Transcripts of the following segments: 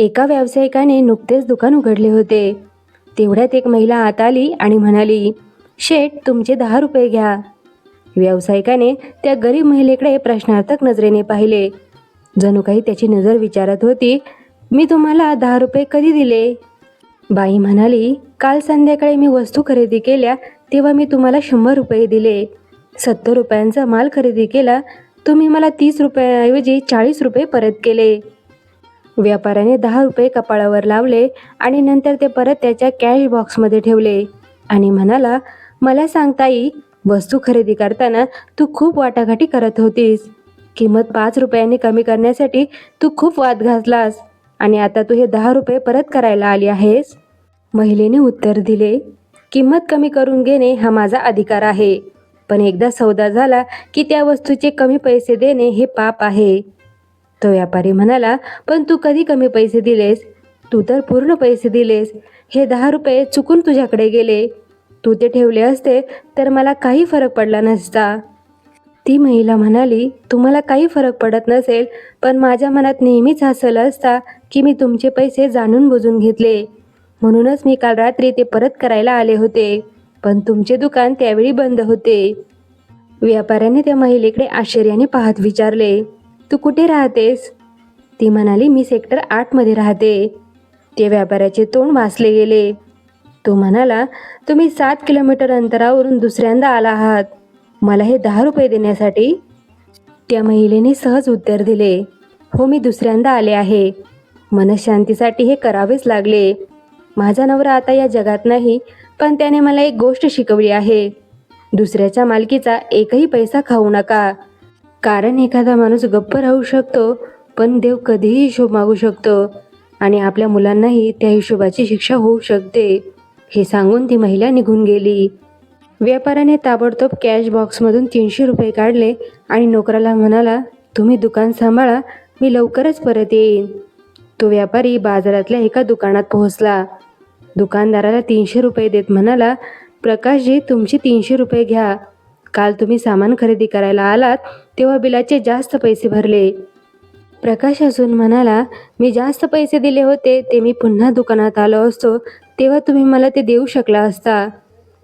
एका व्यावसायिकाने नुकतेच दुकान उघडले होते. तेवढ्यात एक महिला आत आली आणि म्हणाली शेठ तुमचे दहा रुपये घ्या. व्यावसायिकाने त्या गरीब महिलेकडे प्रश्नार्थक नजरेने पाहिले. जणू काही त्याची नजर विचारत होती मी तुम्हाला दहा रुपये कधी दिले? बाई म्हणाली काल संध्याकाळी मी वस्तू खरेदी केल्या तेव्हा मी तुम्हाला शंभर रुपये दिले. सत्तर रुपयांचा माल खरेदी केला तुम्ही मला तीस रुपयाऐवजी चाळीस रुपये परत केले. व्यापाऱ्याने दहा रुपये कपाळावर लावले आणि नंतर ते परत त्याच्या कॅश बॉक्समध्ये ठेवले. आणि म्हणाला मला सांगताई वस्तू खरेदी करताना तू खूप वाटाघाटी करत होतीस. किंमत पाच रुपयांनी कमी करण्यासाठी तू खूप वाद घातलास आणि आता तू हे दहा रुपये परत करायला आली आहेस? महिलेने उत्तर दिले किंमत कमी करून घेणे हा माझा अधिकार आहे. पण एकदा सौदा झाला की त्या वस्तूचे कमी पैसे देणे हे पाप आहे. तो व्यापारी म्हणाला पण तू कधी कमी पैसे दिलेस? तू तर पूर्ण पैसे दिलेस. हे दहा रुपये चुकून तुझ्याकडे गेले. तू ते ठेवले असते तर मला काही फरक पडला नसता. ती महिला म्हणाली तुम्हाला काही फरक पडत नसेल पण माझ्या मनात नेहमीच हसलं असता की मी तुमचे पैसे जाणून बुजून घेतले. म्हणूनच मी काल रात्री ते परत करायला आले होते पण तुमचे दुकान त्यावेळी बंद होते. व्यापाऱ्याने त्या महिलेकडे आश्चर्याने पाहत विचारले. तू कुठे राहतेस? ती म्हणाली मी सेक्टर आठमध्ये राहते. ते व्यापाऱ्याचे तोंड वाचले गेले. तो म्हणाला तुम्ही सात किलोमीटर अंतरावरून दुसऱ्यांदा आला आहात. मला हे दहा रुपये देण्यासाठी? त्या महिलेने सहज उत्तर दिले हो मी दुसऱ्यांदा आले आहे. मनशांतीसाठी हे करावेच लागले. माझा नवरा आता या जगात नाही पण त्याने मला एक गोष्ट शिकवली आहे. दुसऱ्याच्या मालकीचा एकही पैसा खाऊ नका. कारण एखादा माणूस गप्प राहू शकतो पण देव कधीही हिशोब मागू शकतो. आणि आपल्या मुलांनाही त्या हिशोबाची शिक्षा होऊ शकते हे सांगून ती महिला निघून गेली. व्यापाऱ्याने ताबडतोब कॅश बॉक्समधून तीनशे रुपये काढले आणि नोकराला म्हणाला तुम्ही दुकान सांभाळा मी लवकरच परत येईन. तो व्यापारी बाजारातल्या एका दुकानात पोहोचला. दुकानदाराला तीनशे रुपये देत म्हणाला प्रकाशजी तुमचे तीनशे रुपये घ्या. काल तुम्ही सामान खरेदी करायला आलात तेव्हा बिलाचे जास्त पैसे भरले. प्रकाश असून म्हणाला मी जास्त पैसे दिले होते ते मी पुन्हा दुकानात आलो असतो तेव्हा तुम्ही मला ते देऊ शकला असता.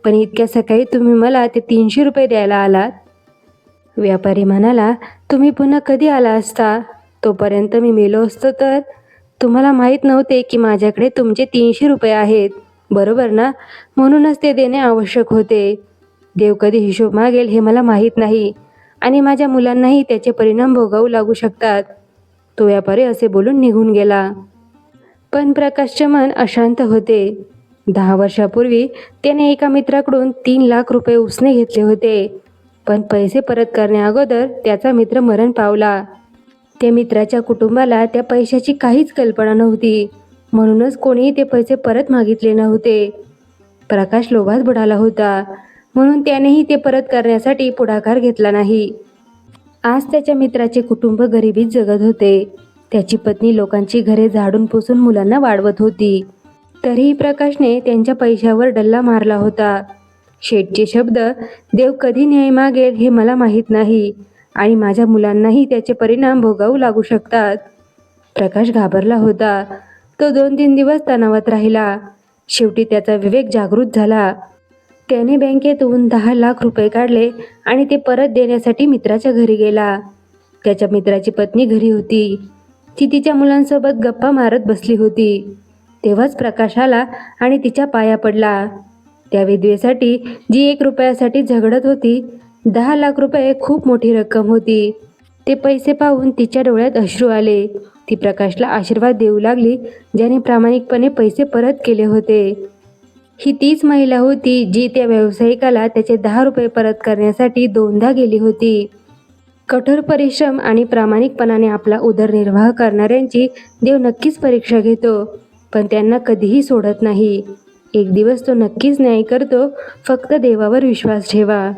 पण इतक्या सकाळी तुम्ही मला ते तीनशे रुपये द्यायला आलात. व्यापारी म्हणाला तुम्ही पुन्हा कधी आला असता? तोपर्यंत मी मेलो असतो तर? तुम्हाला माहीत नव्हते की माझ्याकडे तुमचे तीनशे रुपये आहेत. बरोबर ना? म्हणूनच ते देणे आवश्यक होते. देव कधी हिशोब मागेल हे मला माहीत नाही. आणि माझ्या मुलांनाही त्याचे परिणाम भोगावू लागू शकतात. तो व्यापारी असे बोलून निघून गेला. पण प्रकाशचे मन अशांत होते. दहा वर्षापूर्वी त्याने एका मित्राकडून तीन लाख रुपये उसने घेतले होते. पण पैसे परत करण्याअगोदर त्याचा मित्र मरण पावला. त्या मित्राच्या कुटुंबाला त्या पैशाची काहीच कल्पना नव्हती. म्हणूनच कोणीही ते पैसे परत मागितले नव्हते. प्रकाश लोभात बुडाला होता. म्हणून त्यानेही ते परत करण्यासाठी पुढाकार घेतला नाही. आज त्याच्या मित्राचे कुटुंब गरिबीत जगत होते. त्याची पत्नी लोकांची घरे झाडून पुसून मुलांना वाढवत होती. तरीही प्रकाशने त्यांच्या पैशावर डल्ला मारला होता. शेठचे शब्द देव कधी न्याय मागेल हे मला माहीत नाही आणि माझ्या मुलांनाही त्याचे परिणाम भोगावू लागू शकतात. प्रकाश घाबरला होता. तो दोन तीन दिवस तणावात राहिला. शेवटी त्याचा विवेक जागृत झाला. त्याने बँकेतून दहा लाख रुपये काढले आणि ते परत देण्यासाठी मित्राच्या घरी गेला. त्याच्या मित्राची पत्नी घरी होती. ती तिच्या मुलांसोबत गप्पा मारत बसली होती. तेव्हाच प्रकाश आला आणि तिच्या पाया पडला. त्या विधवेसाठी जी एक रुपयासाठी झगडत होती दहा लाख रुपये खूप मोठी रक्कम होती. ते पैसे पाहून तिच्या डोळ्यात अश्रू आले. ती प्रकाशला आशीर्वाद देऊ लागली ज्याने प्रामाणिकपणे पैसे परत केले होते. ही तीच महिला होती जी त्या व्यावसायिकाला त्याचे दहा रुपये परत करण्यासाठी दोनदा गेली होती. कठोर परिश्रम आणि प्रामाणिकपणाने आपला उदरनिर्वाह करणाऱ्यांची देव नक्कीच परीक्षा घेतो पण त्यांना कधीही सोडत नाही. एक दिवस तो नक्कीच न्याय करतो फक्त देवावर विश्वास ठेवा.